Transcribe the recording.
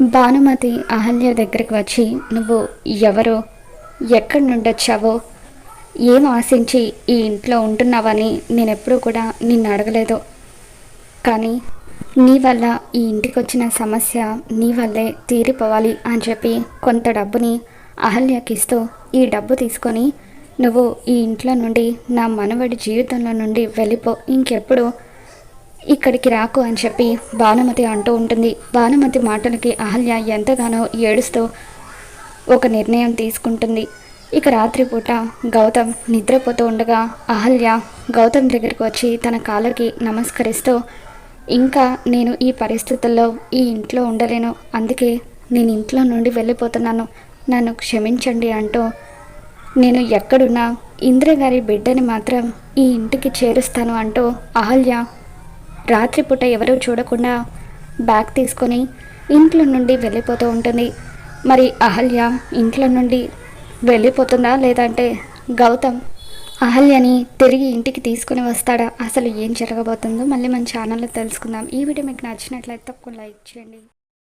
భానుమతి అహల్య దగ్గరికి వచ్చి నువ్వు ఎవరో? ఎక్కడి నుండి వచ్చావో ఏం ఆశించి ఈ ఇంట్లో ఉంటున్నావని నేను ఎప్పుడూ కూడా నిన్ను అడగలేదు. కానీ నీ వల్ల ఈ ఇంటికి వచ్చిన సమస్య నీ వల్లే తీరిపోవాలి అని చెప్పి కొంత డబ్బుని అహల్యకి ఇస్తూ ఈ డబ్బు తీసుకొని నువ్వు ఈ ఇంట్లో నుండి నా మనవడి జీవితంలో నుండి వెళ్ళిపో. ఇంకెప్పుడు ఇక్కడికి రాకు అని చెప్పి భానుమతి అంటూ ఉంటుంది. భానుమతి మాటలకి అహల్య ఎంతగానో ఏడుస్తూ ఒక నిర్ణయం తీసుకుంటుంది. ఇక రాత్రిపూట గౌతమ్ నిద్రపోతూ ఉండగా అహల్య గౌతమ్ దగ్గరికి వచ్చి తన కాళ్ళకి నమస్కరిస్తూ ఇంకా నేను ఈ పరిస్థితుల్లో ఈ ఇంట్లో ఉండలేను. అందుకే నేను ఇంట్లో నుండి వెళ్ళిపోతున్నాను. నన్ను క్షమించండి అంటూ నేను ఎక్కడున్నా ఇంద్ర గారి బిడ్డని మాత్రం ఈ ఇంటికి చేరుస్తాను అంటూ అహల్య రాత్రిపూట ఎవరూ చూడకుండా బ్యాగ్ తీసుకొని ఇంట్లో నుండి వెళ్ళిపోతూ ఉంటుంది. మరి అహల్య ఇంట్లో నుండి వెళ్ళిపోతుందా లేదంటే గౌతమ్ అహల్యని తిరిగి ఇంటికి తీసుకుని వస్తాడా? అసలు ఏం జరగబోతుందో మళ్ళీ మన ఛానల్లో తెలుసుకుందాం. ఈ వీడియో మీకు నచ్చినట్లయితే తప్పకుండా లైక్ చేయండి.